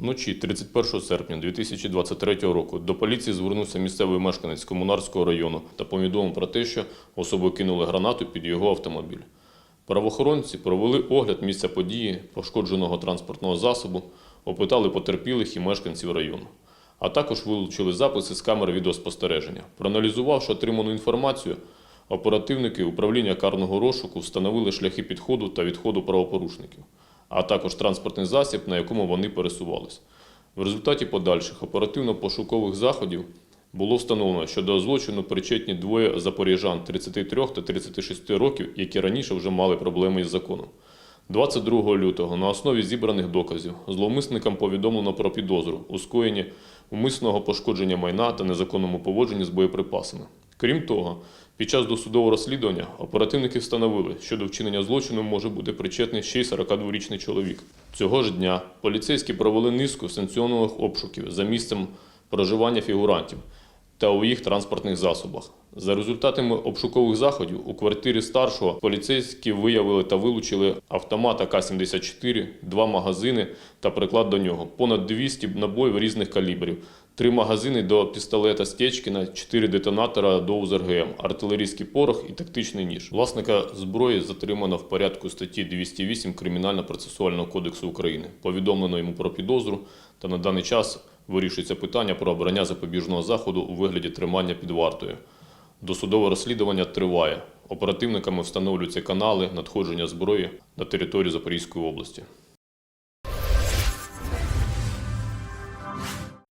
Вночі 31 серпня 2023 року до поліції звернувся місцевий мешканець Комунарського району та повідомив про те, що особи кинули гранату під його автомобіль. Правоохоронці провели огляд місця події пошкодженого транспортного засобу, опитали потерпілих і мешканців району. А також вилучили записи з камер відеоспостереження. Проаналізувавши отриману інформацію, оперативники управління карного розшуку встановили шляхи підходу та відходу правопорушників, а також транспортний засіб, на якому вони пересувались. В результаті подальших оперативно-пошукових заходів було встановлено, що до злочину причетні двоє запоріжан 33 та 36 років, які раніше вже мали проблеми із законом. 22 лютого на основі зібраних доказів зловмисникам повідомлено про підозру у скоєнні умисного пошкодження майна та незаконному поводженні з боєприпасами. Крім того, під час досудового розслідування оперативники встановили, що до вчинення злочину може бути причетний ще й 42-річний чоловік. Цього ж дня поліцейські провели низку санкціонованих обшуків за місцем проживання фігурантів та у їх транспортних засобах. За результатами обшукових заходів у квартирі старшого поліцейські виявили та вилучили автомат АК-74, два магазини та приклад до нього, понад 200 набоїв різних калібрів, три магазини до пістолета Стечкіна, чотири детонатора до УЗРГМ, артилерійський порох і тактичний ніж. Власника зброї затримано в порядку статті 208 Кримінально-процесуального кодексу України. Повідомлено йому про підозру та на даний час вирішується питання про обрання запобіжного заходу у вигляді тримання під вартою. Досудове розслідування триває. Оперативниками встановлюються канали надходження зброї на територію Запорізької області.